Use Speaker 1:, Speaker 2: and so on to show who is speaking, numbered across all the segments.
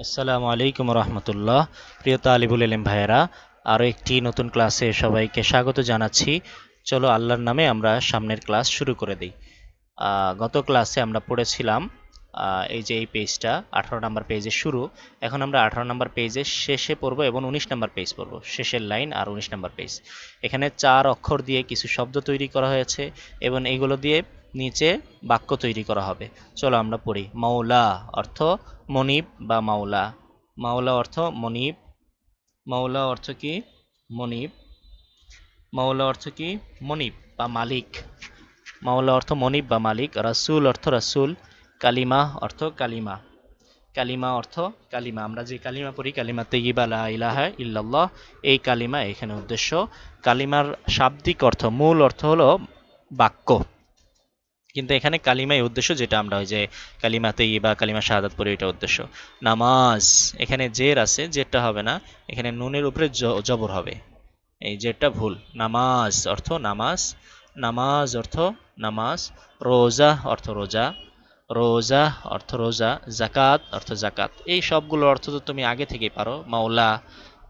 Speaker 1: আসসালামু আলাইকুম রহমতুল্লাহ। প্রিয় তালিবুল এলেম ভাইয়েরা, আরও একটি নতুন ক্লাসে সবাইকে স্বাগত জানাচ্ছি। চলো আল্লাহর নামে আমরা সামনের ক্লাস শুরু করে দিই। গত ক্লাসে আমরা পড়েছিলাম এই যে এই পেজটা, আঠারো নম্বর পেজের শুরু। এখন আমরা আঠারো নম্বর পেজের শেষে পড়ব এবং উনিশ নম্বর পেজ পড়ব, শেষের লাইন আর উনিশ নম্বর পেজ। এখানে চার অক্ষর দিয়ে কিছু শব্দ তৈরি করা হয়েছে এবং এইগুলো দিয়ে নিচে বাক্য তৈরি করা হবে। চলো আমরা পড়ি। মাওলা অর্থ মনিব বা মাওলা। মাওলা অর্থ মনিব। মাওলা অর্থ কি? মনিব। মাওলা অর্থ কি? মনিব বা মালিক। মাওলা অর্থ মনিব বা মালিক। রাসূল অর্থ রাসূল। কালিমা অর্থ কালিমা। কালিমা অর্থ কালিমা। আমরা যে কালিমা পড়ি, কালিমা তৈয়িবা, লা ইলাহা ইল্লাল্লাহ, এই কালিমা এখানে উদ্দেশ্য। কালিমার শাব্দিক অর্থ, মূল অর্থ হলো বাক্য। কিন্তু এখানে কালিমাই উদ্দেশ্য যেটা আমরা ওই যে কালিমা বা কালিমা শাহাদাত পড়ি এটা উদ্দেশ্য। নামাজ, এখানে জের আছে, জেরটা হবে না, এখানে নুনের উপরে জবর হবে। এই জেরটা ভুল। নামাজ অর্থ নামাজ নামাজ অর্থ নামাজ, রোজা অর্থ রোজা রোজা অর্থ রোজা জাকাত অর্থ জাকাত এই সবগুলো অর্থ তো তুমি আগে থেকেই পারো। মাওলা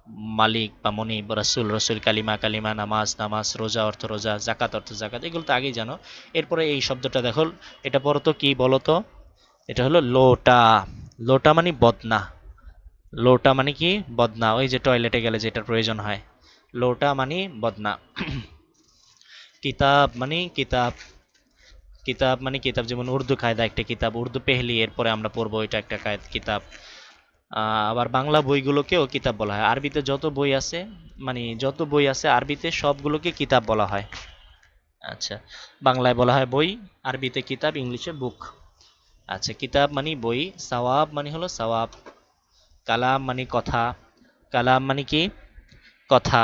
Speaker 1: মালিক বা মনিব, রসুল রসুল কালিমা কালিমা, নামাজ নামাজ, রোজা, অর্থ রোজা জাকাত অর্থ জাকাত এগুলো তো আগেই জানো। এরপরে এই শব্দটা দেখো, এটা পড়ো তো কি বলতো এটা হলো লোটা। লোটা মানে বদনা। লোটা মানে কি? বদনা। ওই যে টয়লেটে গেলে যেটার প্রয়োজন হয়। লোটা মানে বদনা। কিতাব মানে কিতাব। কিতাব মানে কিতাব, যেমন উর্দু কায়দা একটা কিতাব, উর্দু পেহলি, এরপরে আমরা পড়ব এটা একটা কিতাব। আবার বাংলা বইগুলোকেও কিতাব বলা হয়। আরবিতে যত বই আছে মানে যত বই আছে আরবিতে সবগুলোকে কিতাব বলা হয়। আচ্ছা বাংলায় বলা হয় বই, আরবিতে কিতাব, ইংলিশে বুক। আচ্ছা কিতাব মানে বই, সওয়াব মানে হলো সওয়াব। কালাম মানে কথা। কালাম মানে কি? কথা।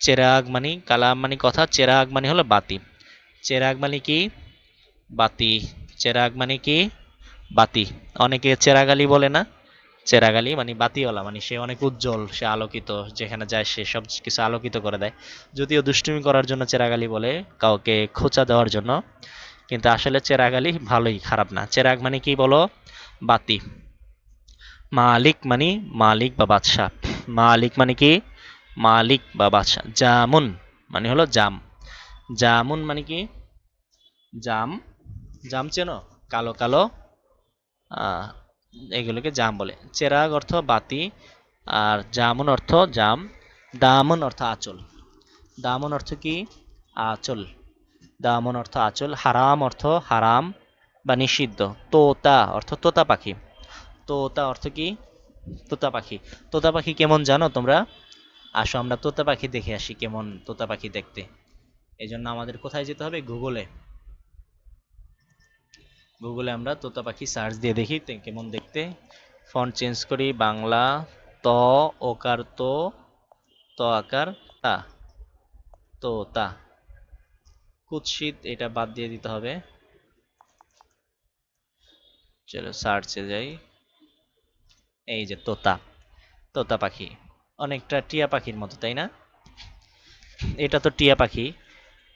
Speaker 1: চেরাগ মানে কালাম মানে কথা, চেরাগ মানে হলো বাতি। চেরাগ মানে কি? বাতি। চেরাগ মানে কি? বাতি। অনেকে চেরাগালি বলে না? চেরাগালি মানে বাতিওয়ালা মানে সে অনেক উজ্জ্বল, সে আলোকিত, যেখানে যায় সে সব কিছু আলোকিত করে দেয়। যদিও দুষ্টুমি করার জন্য চেরাগালি বলে কাউকে খোঁচা দেওয়ার জন্য, কিন্তু আসলে চেরাগালি ভালোই, খারাপ না। চেরাগ মানে কি বলো? বাতি। মালিক মানে মালিক বা বাদশাহ। মালিক মানে কি? মালিক বা বাদশাহ। জামুন মানে হলো জাম। জামুন মানে কি? জাম। জাম চেনো? কালো কালো। এগুলোকে জাম বলে। চেরাগ অর্থ বাতি, আর জামুন অর্থ জাম, দামন অর্থ আঁচল। দামন অর্থ কি? আঁচল। দামন অর্থ আঁচল, হারাম অর্থ হারাম বা নিষিদ্ধ। তোতা অর্থ তোতা পাখি। তোতা অর্থ কি? তোতা পাখি। তোতা পাখি কেমন জানো তোমরা? আসো আমরা তোতা পাখি দেখে আসি কেমন তোতা পাখি দেখতে। এই জন্য আমাদের কোথায় যেতে হবে? গুগলে। গুগলে আমরা তোতা পাখি সার্চ দিয়ে দেখি কেমন দেখতে। ফন্ট চেঞ্জ করি, বাংলা, ত ওকার তো, ত আকার, তা। তোতা কুৎসিত, এটা বাদ দিয়ে দিতে হবে। চলো সার্চে যাই। এই যে তোতা তোতা পাখি। অনেকটা টিয়া পাখির মতো, তাই না? এটা তো টিয়া পাখি,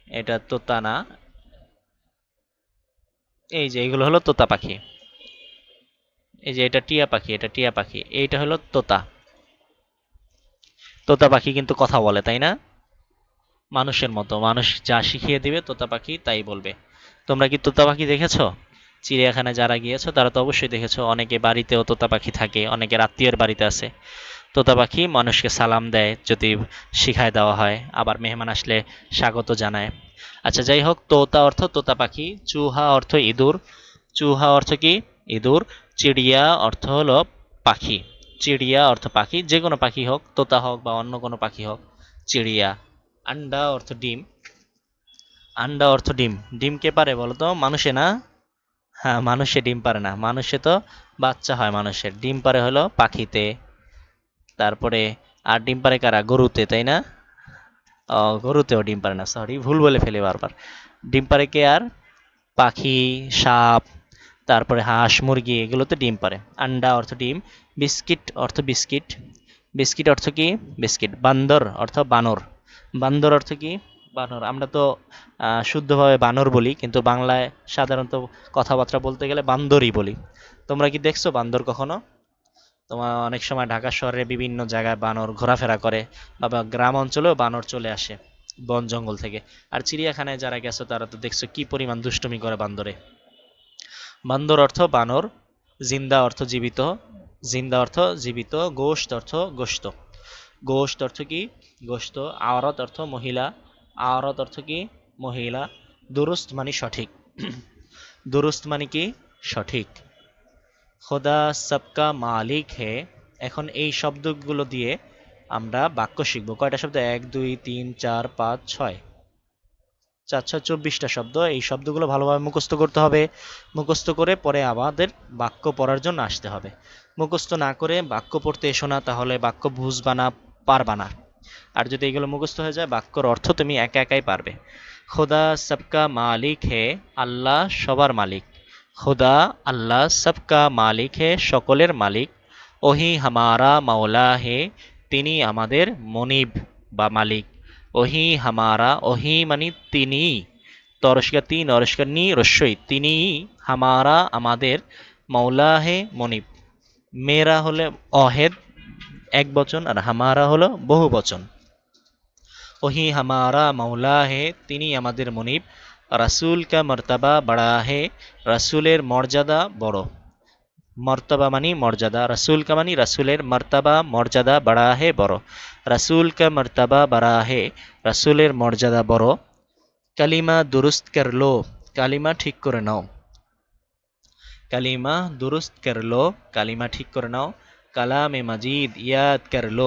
Speaker 1: এটা তোতা না এই যে এগুলো হলো তোতা পাখি। এই যে এটা টিয়া পাখি, এটা টিয়া পাখি, এইটা হলো তোতা। তোতা পাখি কিন্তু কথা বলে, তাই না? মানুষের মতো, মানুষ যা শিখিয়ে দিবে তোতা পাখি তাই বলবে। তোমরা কি তোতা পাখি দেখেছ? চিড়িয়াখানায় যারা গিয়েছো তারা তো অবশ্যই দেখেছ, অনেকে বাড়িতেও তোতা পাখি থাকে, অনেকের আত্মীয়ের বাড়িতে আছে। তোতা পাখি মানুষকে সালাম দেয় যদি শিখায় দেওয়া হয়। আবার মেহমান আসলে স্বাগত জানায়। আচ্ছা যাই হোক, তোতা অর্থ তোতা পাখি চুহা অর্থ ইঁদুর। চুহা অর্থ কি? ইঁদুর। চিড়িয়া অর্থ হলো পাখি। চিড়িয়া অর্থ পাখি, যে কোনো পাখি হোক, তোতা হোক বা অন্য কোনো পাখি হোক, চিড়িয়া। আন্ডা অর্থ ডিম। আন্ডা অর্থ ডিম। ডিম কে পারে বলো তো? মানুষে না? হ্যাঁ মানুষে ডিম পারে না। মানুষে তো বাচ্চা হয় মানুষের। ডিম পারে হলো পাখিতে। তারপরে আর ডিম পারে কারা? গরুতে, তাই না? গরুতেও ডিম পারে না সরি ভুল বলে ফেলে বারবার। ডিম পারে কে আর? পাখি, সাপ, তারপরে হাঁস, মুরগি, এগুলোতে ডিম পারে। আন্ডা অর্থ ডিম, বিস্কিট অর্থ বিস্কিট। বিস্কিট অর্থ কি? বিস্কিট। বান্দর অর্থ বানর। বান্দর অর্থ কি? বানর। আমরা তো শুদ্ধভাবে বানর বলি, কিন্তু বাংলায় সাধারণত কথাবার্তা বলতে গেলে বান্দরই বলি। তোমরা কি দেখছ বান্দর কখনো? তোমার অনেক সময় ঢাকা শহরে বিভিন্ন জায়গায় বানর ঘোরাফেরা করে বা গ্রাম অঞ্চলেও বানর চলে আসে বন জঙ্গল থেকে। আর চিড়িয়াখানায় যারা গেছো তারা তো দেখছ কি পরিমাণ দুষ্টুমি করে বান্দরে। বান্দর অর্থ বানর, জিন্দা অর্থ জীবিত, জিন্দা অর্থ জীবিত, গোশত অর্থ গোশত। গোশত অর্থ কি? গোশত, আওরত অর্থ মহিলা, আওরত অর্থ কি? মহিলা। দুরুস্ত মানে সঠিক। দুরুস্ত মানে কি? সঠিক। খোদা সবকা মালিক হে। এখন এই শব্দগুলো দিয়ে আমরা বাক্য শিখব। কয়টা শব্দ? এক, দুই, তিন, চার, পাঁচ, ছয়। চার, ছয়, চব্বিশটা শব্দ। এই শব্দগুলো ভালোভাবে মুখস্থ করতে হবে। মুখস্থ করে পরে আমাদের বাক্য পড়ার জন্য আসতে হবে। মুখস্থ না করে বাক্য পড়তে এসো না, তাহলে বাক্য বুঝবা না, পারবা না। আর যদি এগুলো মুখস্থ হয়ে যায়, বাক্যর অর্থ তুমি একা একাই পারবে। খোদা সবকা মালিক হে, আল্লাহ সবার মালিক। খোদা আল্লাহ সবকা মালিক হে, সকলের মালিক। ওহি হামারা মাওলা হে, তিনি আমাদের মনিব বা মালিক। ওহি হামারা, ওহি মানে তিনি তরস্কার তিন নরস্কার নি রস্যই, তিনি হামারা আমাদের মৌলা হে, মনিব। মেয়েরা হলে অহেদ, এক বচন, আর হামারা হলো বহু বচন ওহি হামারা মৌলা হে, তিনি আমাদের মনিব। রাসুল কা মর্তাবা বড়া হে রাসুলের মর্যাদা বড় মর্তবা মানি মর্যাদা রাসুল কা মানি রাসুলের মর্তাবা মর্যাদা বড়া হে বড় রাসুল কা মর্তাবা বড়া হে রাসুলের মর্যাদা বড় কালিমা দুরুস্ত করল কালিমা ঠিক করে নাও কালিমা দুরুস্ত করল কালিমা ঠিক করে নাও কালামে মাজিদ ইয়াদ করল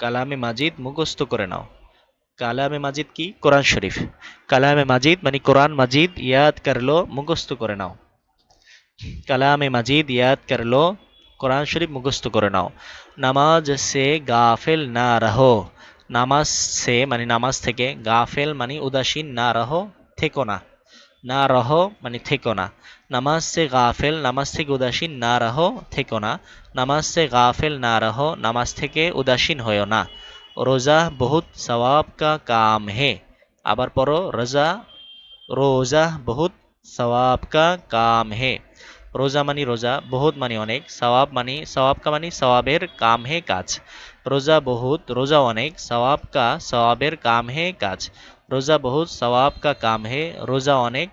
Speaker 1: কালামে মাজিদ মুখস্থ করে নাও কালামে মাজিদ কি? কোরআন শরীফ। কালামে মাজিদ মানে কোরআন মাজিদ ইয়াদ করল, মুখস্থ করে নাও। কালামে মাজিদ ইয়াদ করল, কোরআন শরীফ মুখস্থ করে নাও। নামাজ সে গাফেল না রহো। নামাজ সে মানে নামাজ থেকে গাফেল মানে উদাসীন না রহো, থেকো না। না রহো মানে থেকো না। নামাজ সে গাফেল, নামাজ থেকে উদাসীন না রহো, থেকো না। নামাজ সে গাফেল না রহো, নামাজ থেকে উদাসীন হয়েও না। রোজা বহুত সওয়াব কা কাম হে আবার পড়ো রোজা রোজা বহুত সওয়াব কা কাম হে রোজা মানি রোজা বহুত মানি অনেক সওয়াব মানি সওয়াব কা মানি সওয়াবের কাম হে কাজ রোজা বহুত রোজা অনেক সওয়াব কা সওয়াবের কাম হে কাজ রোজা বহুত সওয়াব কা কাম হে রোজা অনেক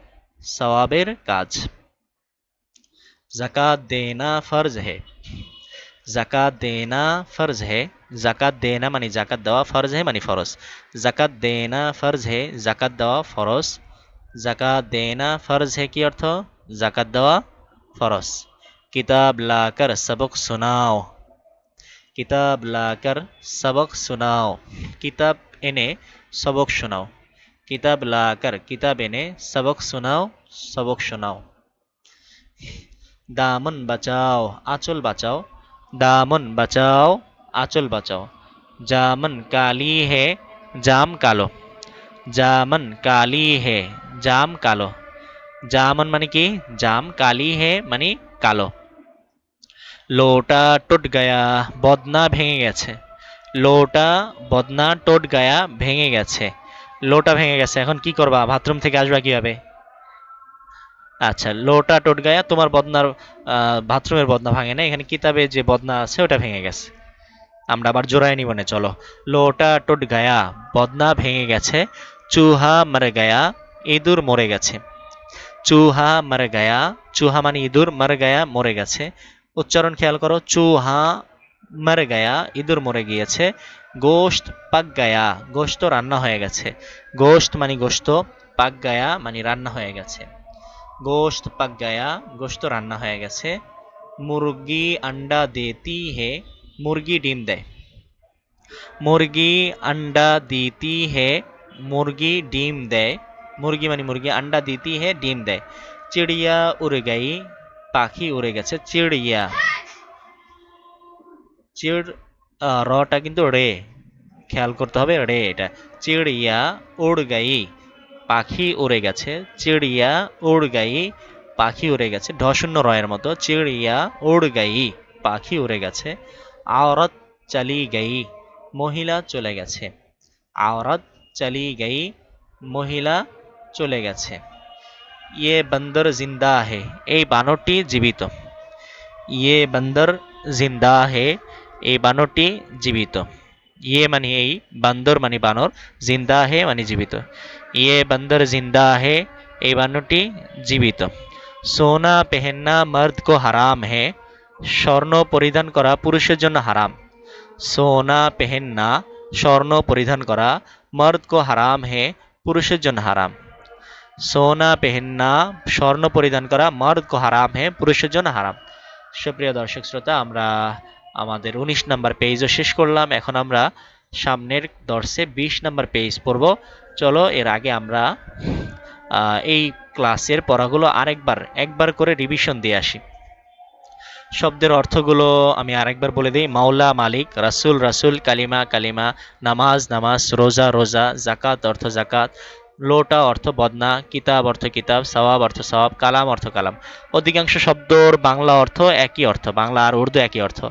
Speaker 1: সওয়াবের কাজ জাকাত দেনা ফরজ হে জাকাত দেনা ফরজ হে জাকাত দেনা মানে জাকাত দেওয়া ফরজ হে মানে ফরজ জাকাত দেনা ফরজ হে জাকাত দেওয়া ফরজ জাকাত দেনা ফরজ হে কি অর্থ জাকাত দেওয়া ফরজ কিতাব লাকর সবক শোনাও কিতাব লাকর সবক শোনাও কিতাব এনে সবক শোনাও কিতাব লাকর কিতাব এনে সবক শোনাও সবক শোনাও দামন বাঁচাও আঁচল বাঁচাও দামন বাঁচাও, আঁচল বাঁচাও। জামন কালি হে, জাম কালো। জামন কালি হে, জাম কালো। জামন মানে কি? জাম কালি হে মানে কালো। লোটা টুট গয়া, বদনা ভেঙে গেছে। লোটা, বদনা, টোট গায়া, ভেঙে গেছে। লোটা ভেঙে গেছে। এখন কি করবা? বাথরুম থেকে আসবা কীভাবে? আচ্ছা লোটা টোট গায়া তোমার বদনার বাথরুমের বদনা ভাঙে না এখানে কিতাবে যে বদনা আছে, ওটা ভেঙে গেছে। আমরা আবার জোড়ায় নিব না, চলো। লোটা টোট গায়া বদনা ভেঙে গেছে, চুহা মরে গায়া, ইঁদুর মরে গেছে। চুহা মরে গায়া, চুহা মানে ইঁদুর, মরে গায়া, মরে গেছে। উচ্চারণ খেয়াল করো, চুহা মরে গায়া, ইঁদুর মরে গিয়েছে, গোশত পাক গায়া, গোশত রান্না হয়ে গেছে। গোশত মানে গোশত, পাক গায়া মানে রান্না হয়ে গেছে। গোশত পাক গায়া, গোশত রান্না হয়ে গেছে। মুরগি, আন্ডা দেতি হে, মুরগি ডিম দেয়। মুরগি, আন্ডা দিতি হে, মুরগি ডিম দেয়। মুরগি মানে মুরগি, আন্ডা দিতি হে, ডিম দেয়। চিড়িয়া উড়ে গাই, পাখি উড়ে গেছে, চিড়িয়া। চিড় রটা কিন্তু রে। খেয়াল করতে হবে, রে এটা। চিড়িয়া উড় গাই। পাখি উড়ে গেছে, চিড়িয়া উড় গাই পাখি উড়ে গেছে, ঢশূন্য রয়ের মতো, চিড়িয়া উড় গাই পাখি উড়ে গেছে, আওরত চালি গাই মহিলা চলে গেছে, আওরত চালি গাই মহিলা চলে গেছে। ইয়ে বন্দর জিন্দা হে, এই বানরটি জীবিত। ইয়ে বন্দর জিন্দা হে, এই বানরটি জীবিত। ইয়ে মানে এই, বান্দর মানে বানর, জিন্দা হে মানে জীবিত। ইয়ে বান্দর, জিন্দা হে এই বানরটি জীবিত। সোনা, পেহেন্না, মর্দ কো হারাম হে, স্বর্ণ পরিধান করা পুরুষের জন্য হারাম। সোনা, পেহেন্না, স্বর্ণ পরিধান করা মর্দ কো হারাম হে, পুরুষের জন্য হারাম। সোনা, পেহেন্না, স্বর্ণ পরিধান করা মর্দ কো হারাম হে, পুরুষের জন্য হারাম। সুপ্রিয় দর্শক শ্রোতা, আমরা আমাদের উনিশ নাম্বার পেজও শেষ করলাম। এখন আমরা সামনের দর্শে বিশ নাম্বার পেজ পড়ব। চলো, এর আগে আমরা এই ক্লাসের পড়াগুলো আরেকবার, একবার করে রিভিশন দিয়ে আসি। শব্দের অর্থগুলো আমি আরেকবার বলে দিই। মাওলা, মালিক, রাসুল রাসুল, কালিমা কালিমা, নামাজ নামাজ, রোজা রোজা জাকাত অর্থ জাকাত লোটা অর্থ বদনা, কিতাব অর্থ কিতাব, সওয়াব অর্থ সওয়াব, কালাম অর্থ কালাম। অধিকাংশ শব্দর বাংলা অর্থ একই অর্থ, বাংলা আর উর্দু একই অর্থ।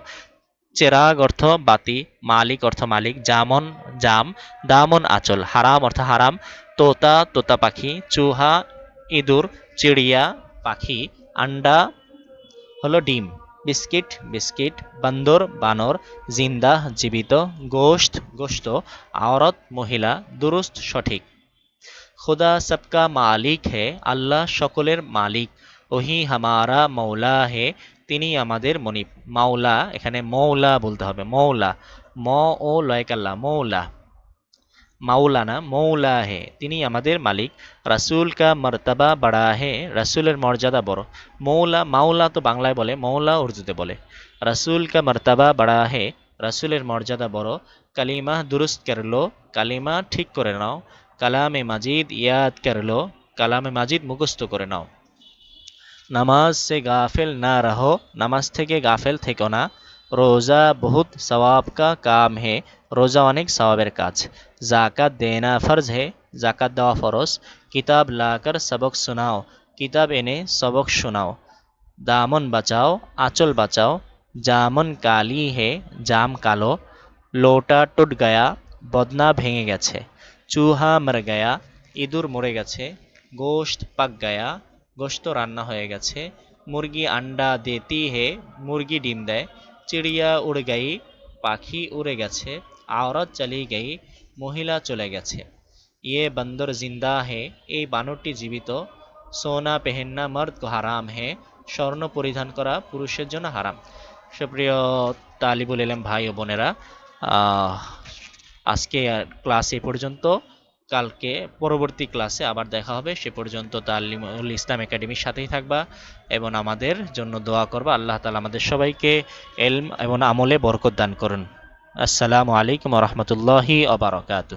Speaker 1: চেরাগ অর্থ বাতি, মালিক অর্থ মালিক, জামন, জাম, দামন, আচল, হারাম অর্থ হারাম, তোতা তোতা পাখি, চুহা, ইঁদুর, চিড়িয়া পাখি, আন্ডা হলো ডিম, বিস্কিট বিস্কিট, বান্দর, বানর, জিন্দা, জীবিত, গোশত গোশত, আওরত, মহিলা, দুরুস্ত, সঠিক। খুদা সবকা মালিক হে, আল্লাহ সকলের মালিক, ওহি হামারা মৌলা হে তিনি আমাদের মনিব। মাওলা, এখানে মৌলা বলতে হবে মৌলা ম ও লয়কাল্লা মৌলা মাওলানা মৌলা হে তিনি আমাদের মালিক। রাসুল কা মর্তবা বড়া হে, রাসুলের মর্যাদা বড়। মৌলা মাওলা তো বাংলায় বলে মৌলা উর্দুতে বলে। রাসুল কা মর্তবা বড়া হে, রাসুলের মর্যাদা বড়। কালিমা দুরুস্ত করল কালিমা ঠিক করে নাও। কালামে মাজিদ ইয়াদ করল কালামে মাজিদ মুখস্থ করে নাও। নামাজ সে গাফেল না রহো, নামাজ থেকে গাফেল থেকো না। রোজা বহুত সওয়াব কা কাম হে, রোজা অনেক সওয়াবের কাজ। জাকাত দেনা ফরজ হে জাকাত দেওয়া ফরজ। কিতাব লাকর সবক শোনাও, কিতাব এনে সবক শোনাও। দামন বাঁচাও, আঁচল বাঁচাও। জামন কালি হে, জাম কালো। লোটা টুট গয়া, বদনা ভেঙে গেছে। চুহা মর গয়া, ইঁদুর মরে গেছে। গোশত পাক গয়া। গোশত রান্না হয়ে গেছে। মুরগি আন্ডা দেতি হে, মুরগি ডিম দেয়। চিড়িয়া উড়ে গাই, পাখি উড়ে গেছে, আওরত চালিয়ে গাই, মহিলা চলে গেছে। ইয়ে বন্দর জিন্দা হে, এই বানরটি জীবিত। সোনা পেহেন্না মর্দ হারাম হে, স্বর্ণ পরিধান করা পুরুষের জন্য হারাম। সুপ্রিয় তালিবুল এলেম ভাই ও বোনেরা আজকে ক্লাস এ পর্যন্ত কালকে পরবর্তী ক্লাসে আবার দেখা হবে। সে পর্যন্ত তালিমুল ইসলাম একাডেমির সাথেই থাকবা এবং আমাদের জন্য দোয়া করবা। আল্লাহ তালা আমাদের সবাইকে এলম এবং আমলে বরকত দান করুন। আসসালামু আলাইকুম রহমতুল্লাহি অবরকাত